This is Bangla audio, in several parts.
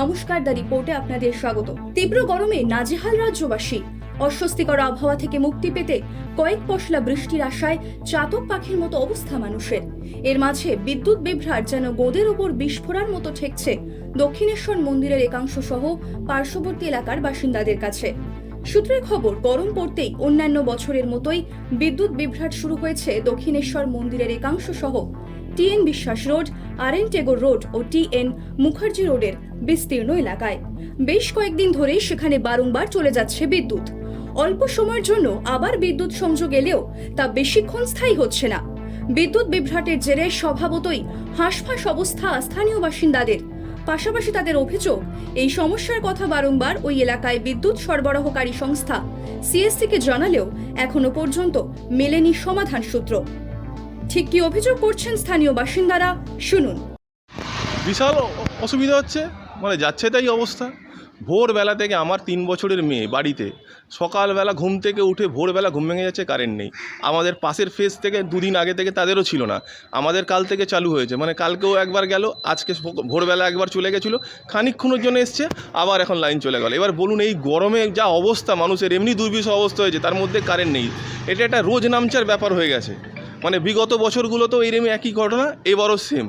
নমস্কার, দ্য রিপোর্টে আপনাদের স্বাগত তীব্র গরমে নাজেহাল রাজ্যবাসী। অস্বস্তিকর আবহাওয়া থেকে মুক্তি পেতে কয়েক পশলা বৃষ্টির আশায় চাতক পাখির মতো অবস্থা মানুষের। এর মাঝে বিদ্যুৎ বিভ্রাট যেন গোদের ওপর বিস্ফোরার মতো ঠেকছে দক্ষিণেশ্বর মন্দিরের একাংশ সহ পার্শ্ববর্তী এলাকার বাসিন্দাদের কাছে। সূত্রের খবর, গরম পড়তেই অন্যান্য বছরের মতোই বিদ্যুৎ বিভ্রাট শুরু হয়েছে দক্ষিণেশ্বর মন্দিরের একাংশ সহ T N Biswas road R N Tagore road ও টি এন মুখার্জি রোডের বিস্তীর্ণ এলাকায়। বেশ কয়েকদিন ধরেই সেখানে বারংবার চলে যাচ্ছে বিদ্যুৎ। অল্প সময়ের জন্য আবার বিদ্যুৎ সংযোগ এলেও তা বেশিক্ষণ স্থায়ী হচ্ছে না। বিদ্যুৎ বিভ্রাটের জেরে স্বভাবতই হাঁসফাঁস অবস্থা স্থানীয় বাসিন্দাদের। পাশাপাশি তাদের অভিযোগ, এই সমস্যার কথা বারংবার ওই এলাকায় বিদ্যুৎ সরবরাহকারী সংস্থা সিএসসিকে জানালেও এখনও পর্যন্ত মেলেনি সমাধান সূত্র। ঠিক কি অভিযোগ করছেন স্থানীয় বাসিন্দারা? শুনুন। বিশাল অসুবিধা হচ্ছে মানে যাচ্ছে তাই অবস্থা। ভোরবেলা থেকে আমার তিন বছরের মেয়ে বাড়িতে, সকালবেলা ঘুম থেকে উঠে ভোরবেলা ঘুম ভেঙে যাচ্ছে, কারেন্ট নেই। আমাদের পাশের ফেজ থেকে দুদিন আগে থেকে তাদেরও ছিল না। আমাদের কাল থেকে চালু হয়েছে মানে কালকেও একবার গেল, আজকে ভোরবেলা একবার চলে গেছিল, খানিকক্ষণের জন্য এসছে, আবার এখন লাইন চলে গেল। এবার বলুন, এই গরমে যা অবস্থা, মানুষের এমনি দুর্বিষহ অবস্থা হয়েছে, তার মধ্যে কারেন্ট নেই। এটা একটা রোজ নামচার ব্যাপার হয়ে গেছে। মানে বিগত বছরগুলোতেও এরকম একই ঘটনা এবারও সেম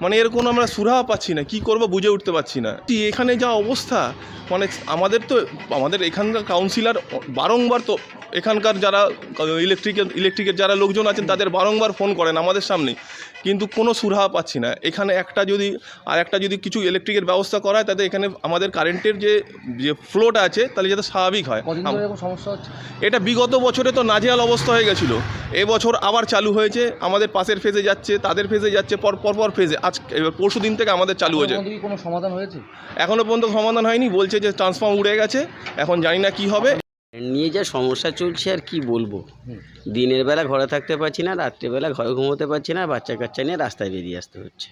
মানে এর কোনো আমরা সুরাহা পাচ্ছি না কি করব বুঝে উঠতে পারছি না। এখানে যা অবস্থা মানে আমাদের তো আমাদের এখানকার কাউন্সিলর বারংবার তো এখানকার যারা ইলেকট্রিকের ইলেকট্রিকের যারা লোকজন আছেন তাদের বারংবার ফোন করেন আমাদের সামনে। কিন্তু কোনো সুরাহা পাচ্ছি না। এখানে একটা যদি আর একটা যদি কিছু ইলেকট্রিকের ব্যবস্থা করা হয় তাতে এখানে আমাদের কারেন্টের যে যে ফ্লোটা আছে তাহলে যাতে স্বাভাবিক হয়। সমস্যা হচ্ছে? এটা বিগত বছরে তো নাজেহাল অবস্থা হয়ে গেছিল। এবছর আবার চালু হয়েছে আমাদের পাশের ফেজে যাচ্ছে তাদের ফেজে যাচ্ছে পর পর পর ফেজে আজ এবার পরশু দিন থেকে আমাদের চালু হয়েছে কোনো সমাধান হয়েছে? এখনও পর্যন্ত সমাধান হয়নি বলছে যে ট্রান্সফর্ম উড়ে গেছে এখন জানি না কি হবে। নিয়ে যা সমস্যা চলছে আর কি বলব। দিনের বেলা ঘরে থাকতে পারছি না রাত্রেবেলা ঘরে ঘুমোতে পারছি না বাচ্চা কাচ্চা নিয়ে রাস্তায় বেরিয়ে আসতে হচ্ছে।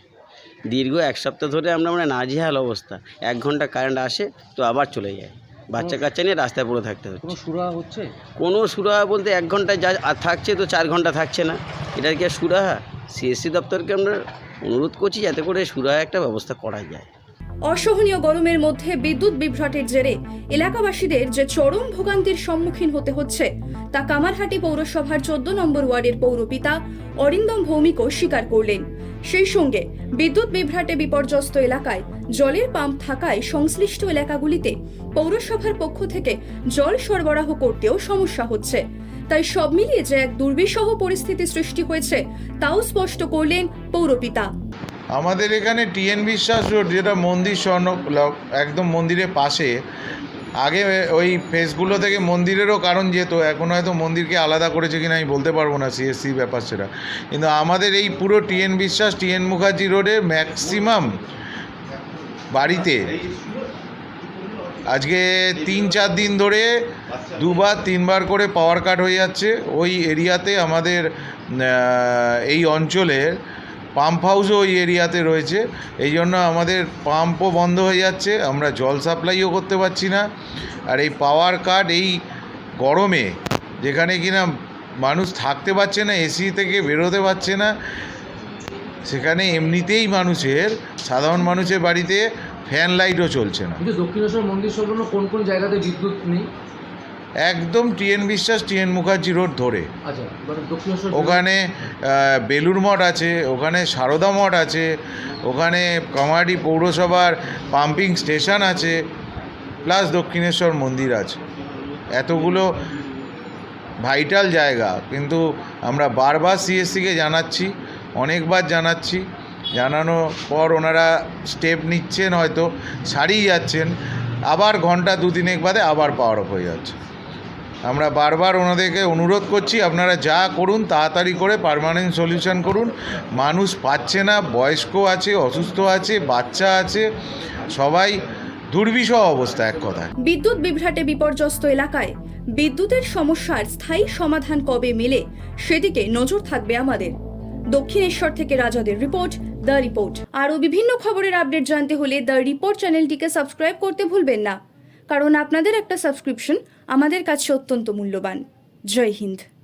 দীর্ঘ এক সপ্তাহ ধরে আমরা মানে নাজেহাল অবস্থা। এক ঘণ্টা কারেন্ট আসে তো আবার চলে যায়। বাচ্চা কাচ্চা নিয়ে রাস্তায় পড়ে থাকতে হচ্ছে। কোনো সুরাহা হচ্ছে? কোনো সুরাহা বলতে এক ঘন্টায় যা আর থাকছে তো চার ঘণ্টা থাকছে না। এটা কি আর সুরাহা? সিএসসি দপ্তরকে আমরা অনুরোধ করছি যাতে করে সুরাহা একটা ব্যবস্থা করা যায়। অসহনীয় গরমের মধ্যে বিদ্যুৎ বিভ্রাটের জেরে এলাকাবাসীদের যে চরম ভোগান্তির সম্মুখীন হতে হচ্ছে, তা কামারহাটি পৌরসভার চোদ্দ নম্বর ওয়ার্ডের পৌরপিতা অরিন্দম ভৌমিকও স্বীকার করলেন। সেই সঙ্গে বিদ্যুৎ বিভ্রাটে বিপর্যস্ত এলাকায় জলের পাম্প থাকায় সংশ্লিষ্ট এলাকাগুলিতে পৌরসভার পক্ষ থেকে জল সরবরাহ করতেও সমস্যা হচ্ছে। তাই সব মিলিয়ে যে এক দুর্বিষহ পরিস্থিতি সৃষ্টি হয়েছে, তাও স্পষ্ট করলেন পৌরপিতা। আমাদের এখানে টিএন বিশ্বাস রোড, যেটা মন্দির স্বর্ণ একদম মন্দিরের পাশে, আগে ওই ফেসগুলো থেকে মন্দিরেরও কারণ যেত, এখন হয়তো মন্দিরকে আলাদা করেছে কিনা আমি বলতে পারব না সিএসসি ব্যাপার সেটা। কিন্তু আমাদের এই পুরো টিএন বিশ্বাস, টিএন মুখার্জি রোডের ম্যাক্সিমাম বাড়িতে আজকে তিন চার দিন ধরে দুবার, তিনবার করে পাওয়ার কাট হয়ে যাচ্ছে। ওই এরিয়াতে আমাদের এই অঞ্চলের পাম্প হাউসও ওই এরিয়াতে রয়েছে। এই জন্য আমাদের পাম্পও বন্ধ হয়ে যাচ্ছে। আমরা জল সাপ্লাইও করতে পারছি না। আর এই পাওয়ার কাট এই গরমে, যেখানে কিনা মানুষ থাকতে পারছে না এসি থেকে বেরোতে পারছে না, সেখানে এমনিতেই মানুষের, সাধারণ মানুষের বাড়িতে ফ্যান লাইটও চলছে না। কিন্তু দক্ষিণেশ্বর মন্দির সংলগ্ন কোন কোন জায়গাতে বিদ্যুৎ নেই? একদম টিএন বিশ্বাস টিএন মুখার্জি রোড ধরে। আচ্ছা ওখানে বেলুর মঠ আছে ওখানে সারদা মঠ আছে ওখানে কামারহাটি পৌরসভার পাম্পিং স্টেশন আছে প্লাস দক্ষিণেশ্বর মন্দির আছে। এতগুলো ভাইটাল জায়গা কিন্তু আমরা বারবার সিএসসিকে জানাচ্ছি অনেকবার জানাচ্ছি। জানানোর পর ওনারা স্টেপ নিচ্ছেন হয়তো, ছাড়িয়ে যাচ্ছেন। আবার ঘণ্টা দু তিনেক বাদে আবার পাওয়ার অফ হয়ে যাচ্ছে। আমরা বারবার ওনাদেরকে অনুরোধ করছি, আপনারা যা করুন, তাড়াতাড়ি করে পার্মানেন্ট সলিউশন করুন। মানুষ পাচ্ছে না, বয়স্ক আছে, অসুস্থ আছে, বাচ্চা আছে, সবাই দুর্বিষহ অবস্থা এক কথায়। বিদ্যুৎ বিভ্রাটে বিপর্যস্ত এলাকায়, বিদ্যুতের সমস্যার স্থায়ী সমাধান কবে মেলে, সেদিকে নজর থাকবে আমাদের। দক্ষিণেশ্বর থেকে রাজাদের রিপোর্ট, দ্য রিপোর্ট। আরও বিভিন্ন খবরের আপডেট জানতে হলে দ্য রিপোর্ট চ্যানেলটিকে সাবস্ক্রাইব করতে ভুলবেন না। কারণ আপনাদের একটা সাবস্ক্রিপশন আমাদের কাছে অত্যন্ত মূল্যবান। জয় হিন্দ।